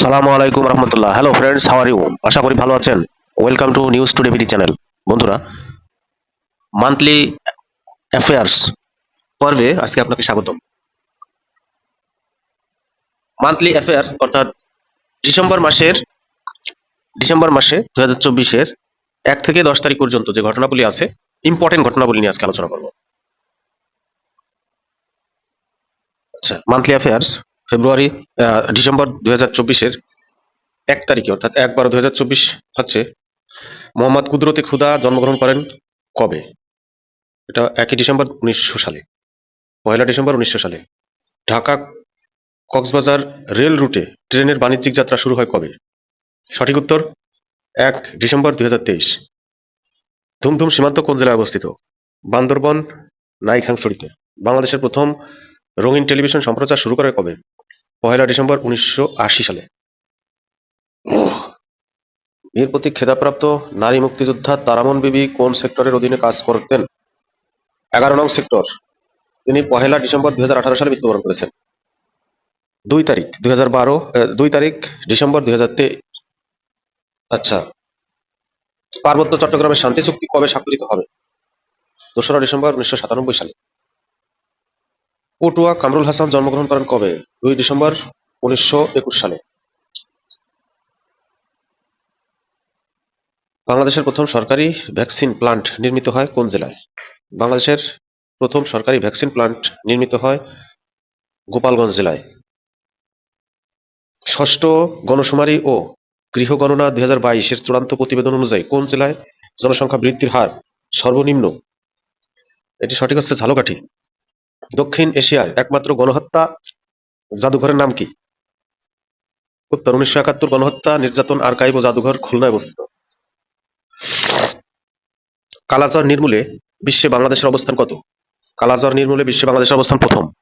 সালামু আলাইকুম রহমতুল্লাহ। Hello friends how are you আশা করি ভালো আছেন। ওয়েলকাম টু নিউজ চ্যানেল বন্ধুরা মান্থলি অ্যাফেয়ার্স পর্বে আজকে আপনাকে স্বাগতম। মান্থলি অ্যাফেয়ার্স অর্থাৎ ডিসেম্বর মাসের, ডিসেম্বর মাসে দু হাজার চব্বিশের এক থেকে দশ তারিখ পর্যন্ত যে ঘটনাবলী আছে ইম্পর্টেন্ট ঘটনাবলী নিয়ে আজকে আলোচনা করব। আচ্ছা মান্থলি অ্যাফেয়ার্স ফেব্রুয়ারি ডিসেম্বর দুই হাজার চব্বিশের এক তারিখে, অর্থাৎ এক বারো হাজার চব্বিশ হচ্ছে মোহাম্মদ কুদরতে খুদা জন্মগ্রহণ করেন কবে? এটা একই ডিসেম্বর উনিশশো সালে পয়লা ডিসেম্বর উনিশশো সালে। ঢাকা কক্সবাজার রেল রুটে ট্রেনের বাণিজ্যিক যাত্রা শুরু হয় কবে? সঠিক উত্তর, এক ডিসেম্বর দুই হাজার তেইশ। ধুমধুম সীমান্ত কোন জেলায় অবস্থিত? বান্দরবন নাইখাংছড়িতে বাংলাদেশের প্রথম রঙিন টেলিভিশন সম্প্রচার শুরু করে কবে? পয়লা ডিসেম্বর উনিশশো আশি সালে। বীর প্রতীক খেতাবপ্রাপ্ত নারী মুক্তিযোদ্ধা তারামন বিবি কোন সেক্টরের অধীনে কাজ করতেন? এগারো নং সেক্টর। তিনি পহেলা ডিসেম্বর দুই হাজার আঠারো সালে মৃত্যুবরণ করেছেন। দুই তারিখ দুই হাজার বারো দুই তারিখ ডিসেম্বর দুই হাজার আচ্ছা। পার্বত্য চট্টগ্রামের শান্তি চুক্তি কবে স্বাক্ষরিত হবে? দোসরা ডিসেম্বর উনিশশো সাতানব্বই সালে। পটুয়া কামরুল হাসান জন্মগ্রহণ করেন কবে? দুই ডিসেম্বর উনিশশো একুশ সালে। বাংলাদেশের প্রথম সরকারি ভ্যাকসিন প্লান্ট নির্মিত হয় কোন জেলায়? বাংলাদেশের প্রথম সরকারি ভ্যাকসিন প্লান্ট নির্মিত হয় গোপালগঞ্জ জেলায়। ষষ্ঠ গণশুমারি ও গৃহ গণনা দুই হাজার বাইশের চূড়ান্ত প্রতিবেদন অনুযায়ী কোন জেলায় জনসংখ্যা বৃদ্ধির হার সর্বনিম্ন? এটি সঠিক হচ্ছে ঝালকাঠি। দক্ষিণ এশিয়ার একমাত্র গণহত্যা জাদুঘরের নাম কি? উত্তর, উনিশশো একাত্তর গণহত্যা, নির্যাতন, আর্কাইভ ও জাদুঘর খুলনায় অবস্থিত। কালাজ্বর নির্মূলে বিশ্বে বাংলাদেশের অবস্থান কত? কালাজ্বর নির্মূলে বিশ্বে বাংলাদেশের অবস্থান প্রথম।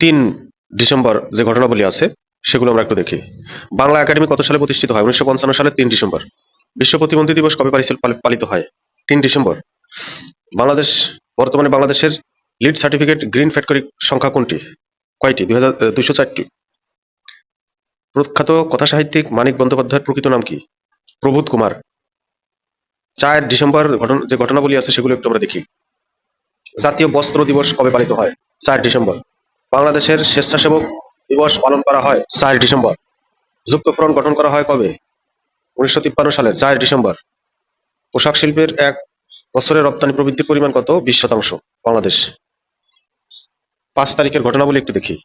তিন ডিসেম্বর যে ঘটনাবলী আছে, সেগুলো আমরা একটু দেখি। বাংলা একাডেমি কত সালে প্রতিষ্ঠিত হয়? উনিশশো পঞ্চান্ন সালে তিন ডিসেম্বর। বিশ্ব প্রতিবন্ধী দিবস কবে পালিত হয়? তিন ডিসেম্বর। বাংলাদেশ, বর্তমানে বাংলাদেশের লিড সার্টিফিকেট গ্রিন ফ্যাক্টরি সংখ্যা কোনটি? কয়টি? দুই হাজার দুইশো চারটি। প্রখ্যাত কথা সাহিত্যিক মানিক বন্দ্যোপাধ্যায়ের প্রকৃত নাম কি? প্রবোধ কুমার। চার ডিসেম্বর ঘটনা, যে ঘটনাবলী আছে সেগুলো একটু আমরা দেখি। জাতীয় বস্ত্র দিবস কবে পালিত হয়? চার ডিসেম্বর। বাংলাদেশের স্বেচ্ছাসেবক দিবস পালন করা হয় চার ডিসেম্বর। যুক্তফ্রন্ট গঠন করা হয় কবে? উনিশশো সালের চার ডিসেম্বর। পোশাক শিল্পের এক বছরে রপ্তানি প্রবৃদ্ধির পরিমাণ কত? বিশ শতাংশ। বাংলাদেশ। পাঁচ তারিখের ঘটনাবলী একটু দেখি।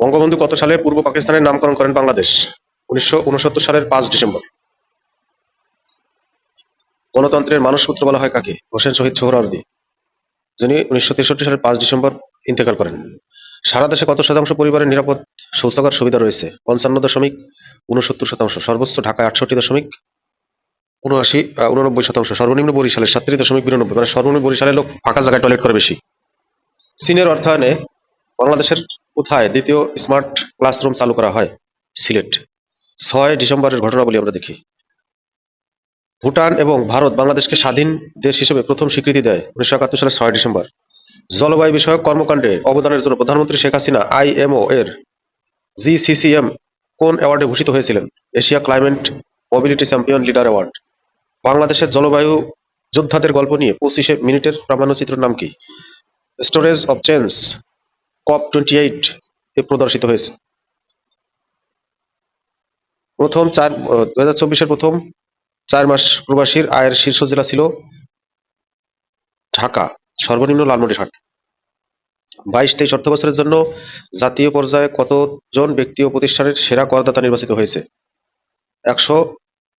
বঙ্গবন্ধু কত সালে পূর্ব পাকিস্তানের নামকরণ করেন বাংলাদেশ? উনিশশো উনসত্তর সালের পাঁচ ডিসেম্বর। গণতন্ত্রের মানসপুত্র বলা হয় কাকে? হোসেন শহীদ সোহরাওয়ার্দী যিনি উনিশশো তেষট্টি সালের পাঁচ ডিসেম্বর ইন্তেকাল করেন। সারা দেশে কত শতাংশ পরিবারের নিরাপদ শৌচাগার সুবিধা রয়েছে? পঞ্চান্ন দশমিক উনসত্তর শতাংশ। সর্বোচ্চ ঢাকায় আটষট্টি দশমিক উনআশি উননব্বই শতাংশ। সর্বনিম্ন বরিশালে সাতত্রিশ দশমিক বিরানব্বই মানে সর্বনিম্ন বরিশালে লোক ফাঁকা জায়গায় টয়লেট করে বেশি। চীনের অর্থায়নে বাংলাদেশের কোথায় দ্বিতীয় স্মার্ট ক্লাসরুম চালু করা হয়? সিলেট। ছয় ডিসেম্বরের ঘটনাবলী আমরা দেখি। ভুটান এবং ভারত বাংলাদেশকে স্বাধীন দেশ হিসেবে প্রথম স্বীকৃতি দেয় উনিশশো একাত্তর সালের ছয় ডিসেম্বর। জলবায়ু বিষয়ক কর্মকাণ্ডে অবদানের জন্য প্রধানমন্ত্রী শেখ হাসিনা আইএমও এর জিসিসিএম কোন অ্যাওয়ার্ডে ভূষিত হয়েছিলেন? Asia climate mobility champion leader award. বাংলাদেশের জলবায়ু যোদ্ধাদের গল্প নিয়ে পঁচিশে মিনিটের প্রামাণ্যচিত্রের নাম কি? Storage of change COP twenty eight এ প্রদর্শিত হয়েছে। প্রথম চার দু হাজার চব্বিশের প্রথম চার মাস প্রবাসীর আয়ের শীর্ষ জেলা ছিল ঢাকা, সর্বনিম্ন লালমনিরহাট। বাইশ তেইশ অর্থ বছরের জন্য জাতীয় পর্যায়ে কতজন ব্যক্তি ও প্রতিষ্ঠানের সেরা করদাতা নির্বাচিত হয়েছে? একশো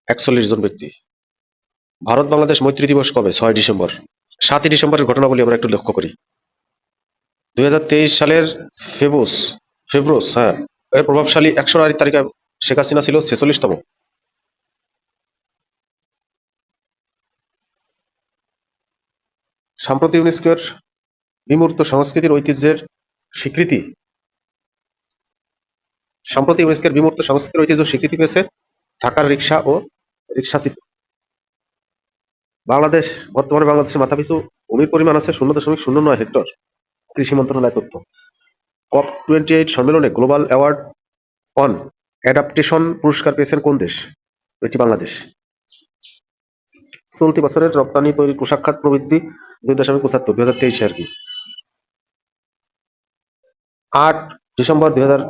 একচল্লিশ জন ব্যক্তি। ভারত বাংলাদেশ মৈত্রী দিবস কবে? ছয় ডিসেম্বর। সাতই ডিসেম্বরের ঘটনাবলী আমরা একটু লক্ষ্য করি। দুই সালের ফেব্রুস ফেব্রুস হ্যাঁ এর প্রভাবশালী একশো নারীর তালিকায় শেখ হাসিনা ছিল ছেচল্লিশতম। সম্প্রতি ইউনেস্কোর বিমূর্ত সংস্কৃতির ঐতিহ্যের স্বীকৃতি, সম্প্রতি ইউনেস্কোর বিমূর্ত সংস্কৃতির ঐতিহ্য স্বীকৃতি পেয়েছে ঢাকার রিক্সা ও রিক্সা বাংলাদেশ, বর্তমানে বাংলাদেশের মাথাপিছু ভূমির পরিমাণ আছে শূন্য দশমিক শূন্য নয় হেক্টর কৃষি মন্ত্রণালয় তথ্য। কপ টোয়েন্টি এইট সম্মেলনে গ্লোবাল অ্যাওয়ার্ড অন অ্যাডাপ্টেশন পুরস্কার পেয়েছেন কোন দেশ? এটি বাংলাদেশ। চলতি বছরের রপ্তানি তৈরি পোশাক খাত প্রবৃদ্ধি দুই দশমিক পঁচাত্তর, দুই হাজার তেইশে আর কি? আট ডিসেম্বর, দুই হাজার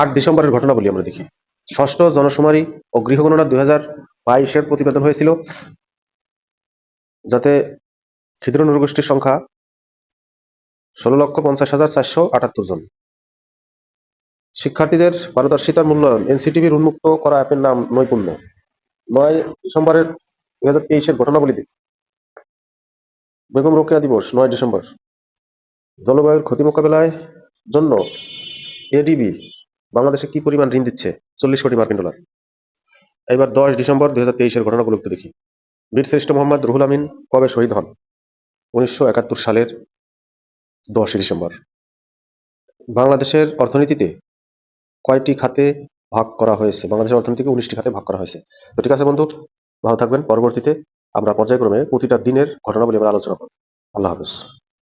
আট ডিসেম্বরের ঘটনা বলি আমরা দেখি। ষষ্ঠ জনশুমারি ও গৃহগণনা দুই হাজার বাইশের প্রতিবেদন হয়েছিল। যাতে ক্ষুদ্র নৃগোষ্ঠীর সংখ্যা ষোলো লক্ষ পঞ্চাশ হাজার চারশো আটাত্তর জন। শিক্ষার্থীদের পারদর্শিতার মূল্যায়ন এনসিটিভির উন্মুক্ত করা অ্যাপের নাম নৈপুণ্য। নয় ডিসেম্বরের দুই হাজার তেইশের ঘটনাবলী দেখি বেগম রোকেয়া দিবস, নয় ডিসেম্বর। জলবায়ুর ক্ষতি মোকাবেলায় জন্য এডিবি বাংলাদেশে কি পরিমাণ ঋণ দিচ্ছে? চল্লিশ কোটি মার্কিন ডলার। এবার দশ ডিসেম্বর দুই হাজার তেইশের ঘটনাগুলো একটু দেখি। বীরশ্রেষ্ঠ মোহাম্মদ রুহুল আমিন কবে শহীদ হন? উনিশশো একাত্তর সালের দশই ডিসেম্বর। বাংলাদেশের অর্থনীতিতে কয়টি খাতে ভাগ করা হয়েছে? বাংলাদেশের অর্থনীতিকে উনিশটি খাতে ভাগ করা হয়েছে। তো ঠিক আছে বন্ধু, ভালো থাকবেন। পরবর্তীতে আমরা পর্যায়ক্রমে প্রতিটা দিনের ঘটনাবলী আমরা আলোচনা করব। আল্লাহ হাফেজ।